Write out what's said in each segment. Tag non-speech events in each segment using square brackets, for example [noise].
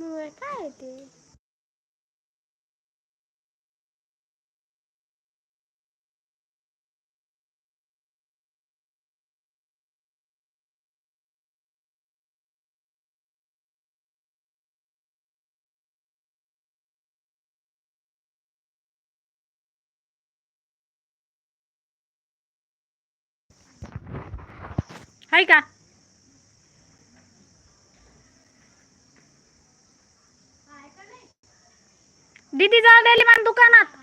होय, काय आहे ते दीदी जाऊ द्याली मला दुकानात.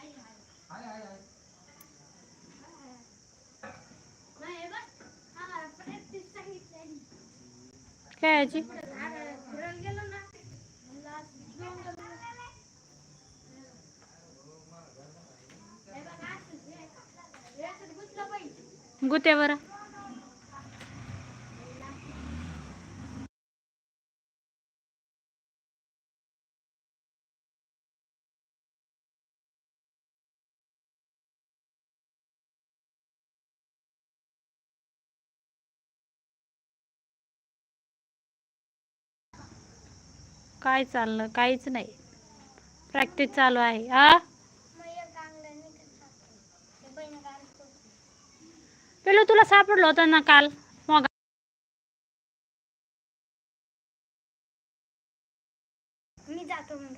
काय याची गुत्या काय चाललं? काहीच नाही. प्रॅक्टिस चालू आहे. हा पेलो तुला सापडलं होतं ना काल? मग मी जातो मग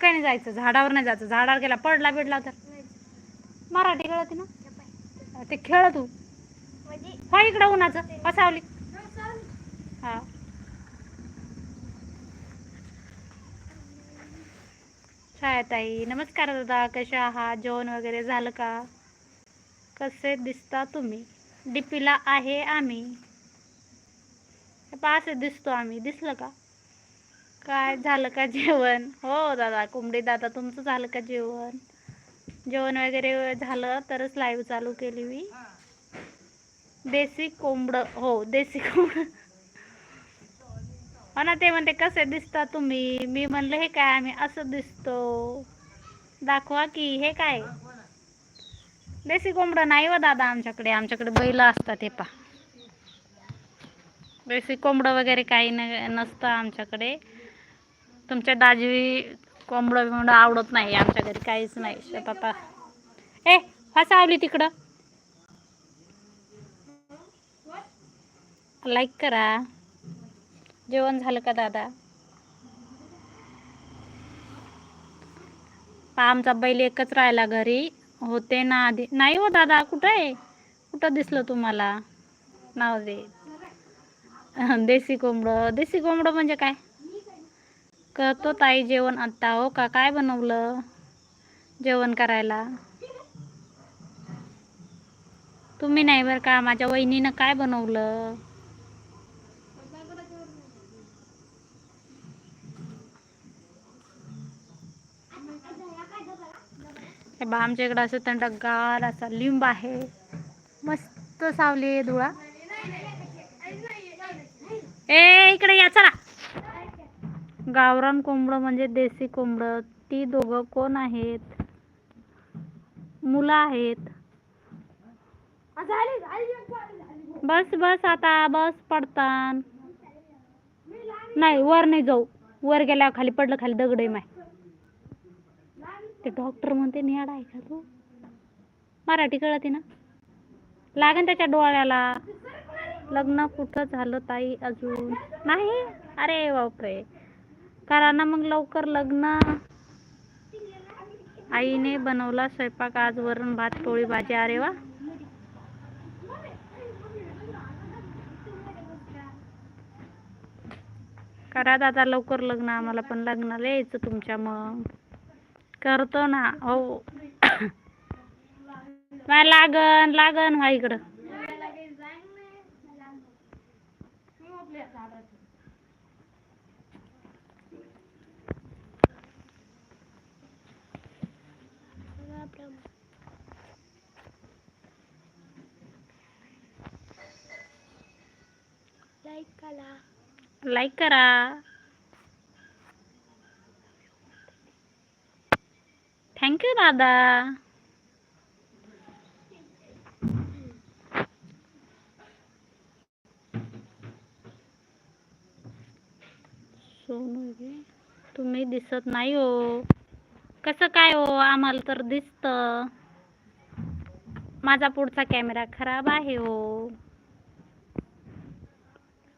काय नाही जायचं? झाडावर नाही जायचं. झाडावर गेला पडला बिडला तर. मराठी कळते ना? ते खेळ तू. हो इकडं उन्हाचं. पसावली हा. छायाताई नमस्कार दादा कशा आहात? जेवण वगैरे झालं का? कसे दिसता तुम्ही? डीपीला आहे आम्ही. असे दिसतो आम्ही. दिसलं का? काय झालं का जेवण? हो दादा कोंबडी दादा तुमचं झालं का जेवण? जेवण वगैरे झालं तरच लाईव्ह चालू केली मी. देसी कोंबडं हो देसी कोंबडं. हो ना ते म्हणते कसे दिसता तुम्ही? मी म्हणलं हे काय आम्ही असं दिसतो. दाखवा की हे काय? देसी कोंबडं नाही व दादा आमच्याकडे. आमच्याकडे बैल असतात हे पा देसी कोंबडं वगैरे काही न नसतं आमच्याकडे. तुमच्या दाजी कोंबडं बिंबडं आवडत नाही आमच्या घरी काहीच नाही. पापा ए फसावली तिकडं. लाईक करा. जेवण झालं का दादा? आमचा बैल एकच राहिला घरी. होते ना आधी. नाही हो दादा कुठं आहे? कुठं दिसलं तुम्हाला? नाव दे. [laughs] देसी कोंबडं. देसी कोंबडं म्हणजे काय? करतो ताई जेवण आत्ता. हो का? काय बनवलं? जेवण करायला? तुम्ही नाही बरं का? माझ्या वहिनीनं काय बनवलं? हे बा आमच्या इकडं असं थंडगार असा लिंब आहे. मस्त सावली आहे धुळा. ए इकडे या चला. गावरान कोंबडं म्हणजे देसी कोंबडं. ती दोघं कोण आहेत? मुलं आहेत. बस बस आता बस पडतान. नाही वर नाही जाऊ. वर गेल्यावर खाली पडलं खाली दगड आहे माय. ते डॉक्टर म्हणते नेड आहे का तू? मराठी कळते ना. लागेल त्याच्या डोळ्याला. लग्न कुठं झालं ताई अजून? नाही. अरे बापरे. करा ना मग लवकर लग्न. आईने बनवला स्वयंपाक आज वरण भात पोळी भाजी. अरे वा. करा दादा लवकर लग्न. आम्हाला पण लग्नाला यायचं तुमच्या मग. करतो ना हो. लागन लागन व्हा इकडं. लाईक करा. लाईक करा. दादा तुम्ही दिसत नाही हो. कसं काय हो? आम्हाला तर दिसत. माझा पुढचा कॅमेरा खराब आहे हो.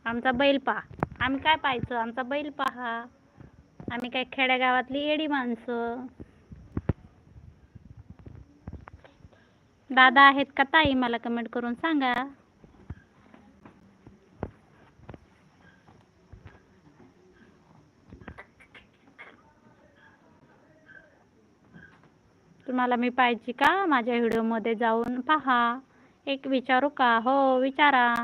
आमचा बैल पहा. आम्ही काय पाहायचं? आमचा बैल पहा. आम्ही काय खेड्यागावातली एडी माणसं. दादा आहेत का ताई? मला कमेंट करून सांगा. तुम्हाला मी पाहिजे का? माझ्या व्हिडिओमध्ये जाऊन पहा. एक विचारू का? हो विचारा.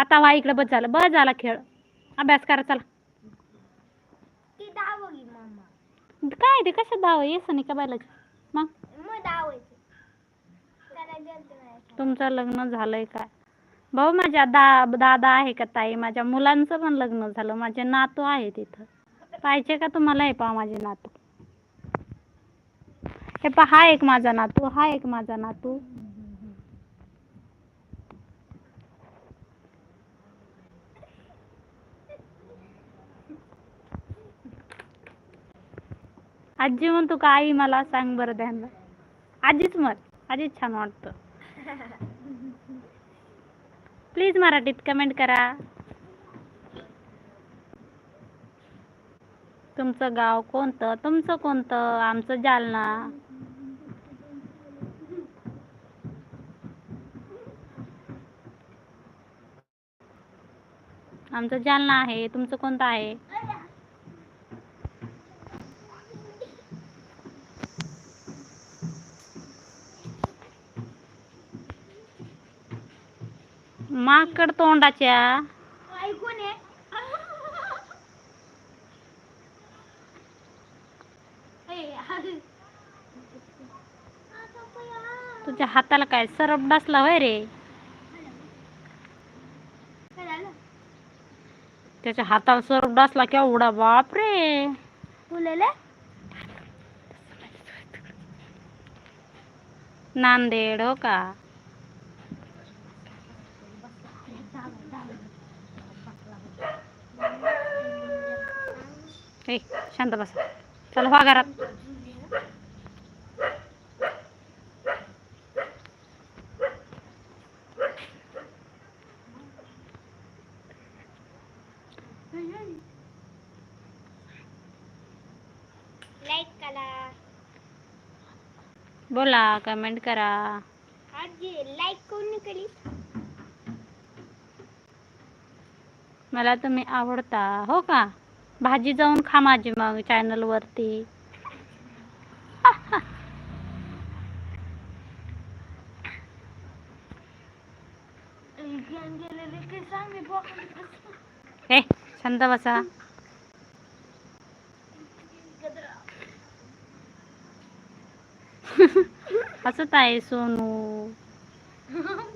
आता वा इकडे बस झालं. बस झाला खेळ. अभ्यास करा चला. काय ते कशात धाव येस नाही का बैलाची मग? तुमचं लग्न झालंय काय भाऊ माझ्या दा दादा आहे का ताई? माझ्या मुलांचं पण लग्न झालं. माझे नातू आहे तिथं पाहिजे का तुम्हाला हे पहा माझे नातू? हे पहा हा एक माझा नातू हा एक माझा नातू. आजी म्हणतो का आई मला सांग बरं ध्यानला. आजीच मत आजीच छान वाटतं. प्लीज मराठीत कमेंट करा. तुमचं गाव कोणतं? तुमचं कोणतं? आमचं जालना. आमचं जालना आहे. तुमचं कोणतं आहे? माकड तोंडाच्या. तुझ्या हाताला काय सरप डसला होय रे? त्याच्या हाताला सरप डसला केवढा बाप रे नांदेड हो का? शांत बसा. चला व्हा घरात. बोला कमेंट करा. आजी लाईक कोण केली मला तुम्ही आवडता हो का? भाजी जाऊन खा माझी मग चॅनल वरती. गेलेले की सांग मी बघ ए शांत बसा. [laughs] हसत आहे सोनू. [laughs]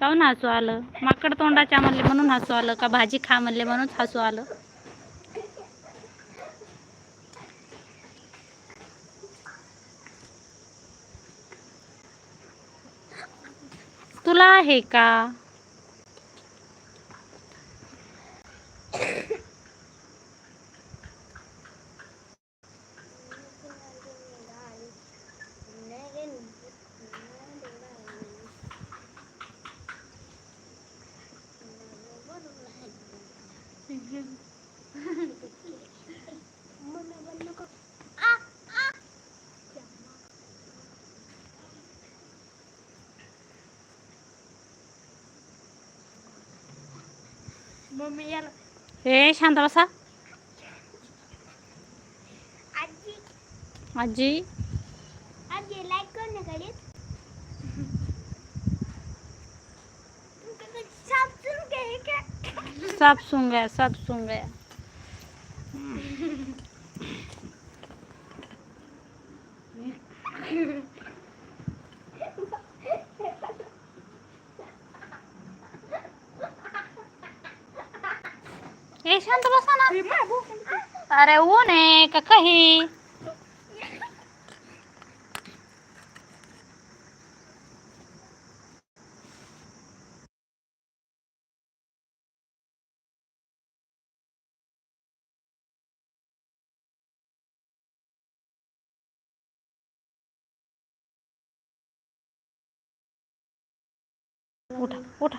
काऊन हसू आलं? माकड तोंडाच्या म्हणले म्हणून हसू आलं का भाजी खा म्हणले म्हणून हसू आलं? तुला आहे का? मम्मी याला ए शांत बसा। आजी। आजी। आजी लाईक कोण करीत सापसून घे का साप सूंग गया साप सूंग गया अरे शांत बसा ना अरे ऊन आहे का काही? उठा उठा.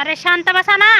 अरे शांत बसा ना.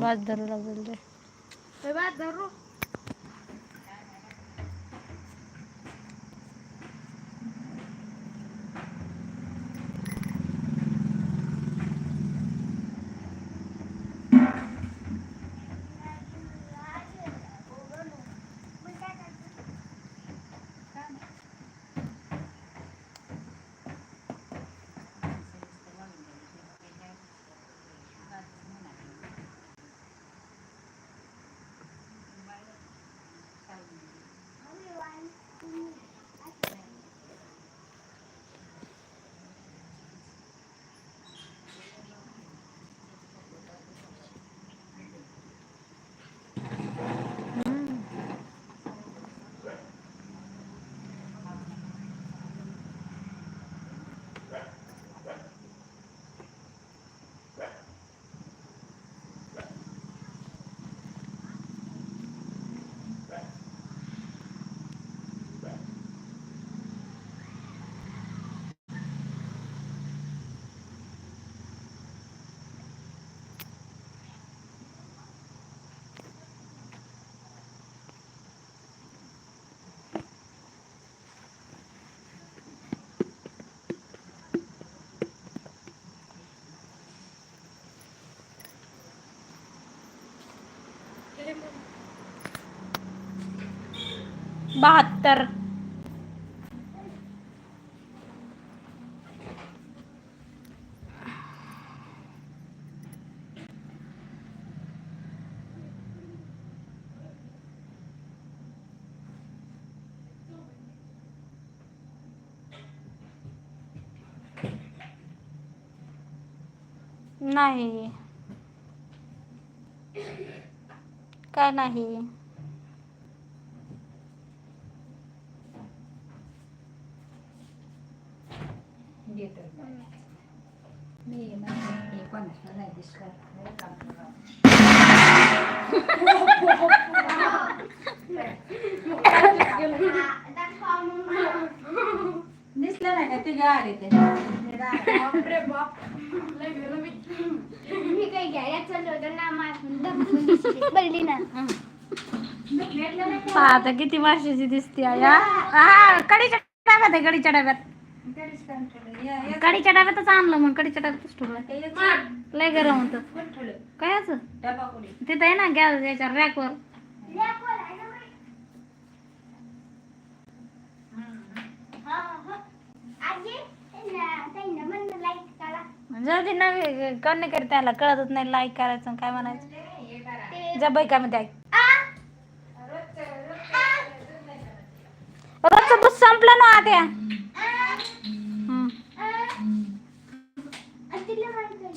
बाद धरू लागले ते बाद धरू. बहात्तर. नाही. काय नाही. दिसलं नाही का? तुझ्या आले ते. मी काही घ्यायला चाललो होतो ना ना आता किती वर्षाची दिसते या हा कढीच्या डब्यात आहे कढीच्या डब्यात. कडीच्या डब्यातच आणलं मग कडीच्या डब्यातच ठेवलं. लय गरम होत. काय असं? तिथं आहे ना गॅस याच्या रॅकवर जाऊ ताईंना म्हणलं लाइट करा जल्दी नवी त्याला कळतच नाही लाईक करायचं काय म्हणायचं. जा बाई काय म्हणते ऐक आ संपलं ना आता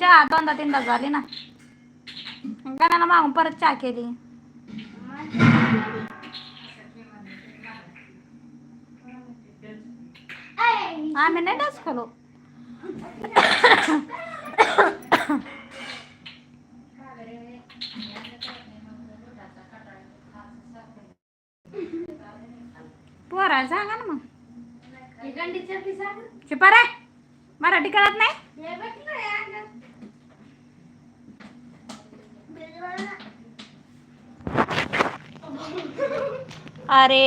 चहा दोनदा तीनदा झाली ना. गाण्याला मागून परत चहा केली. आम्ही नाही डास खालो. पोरा सांगा ना मग. शिपारा मराठी कळत नाही? अरे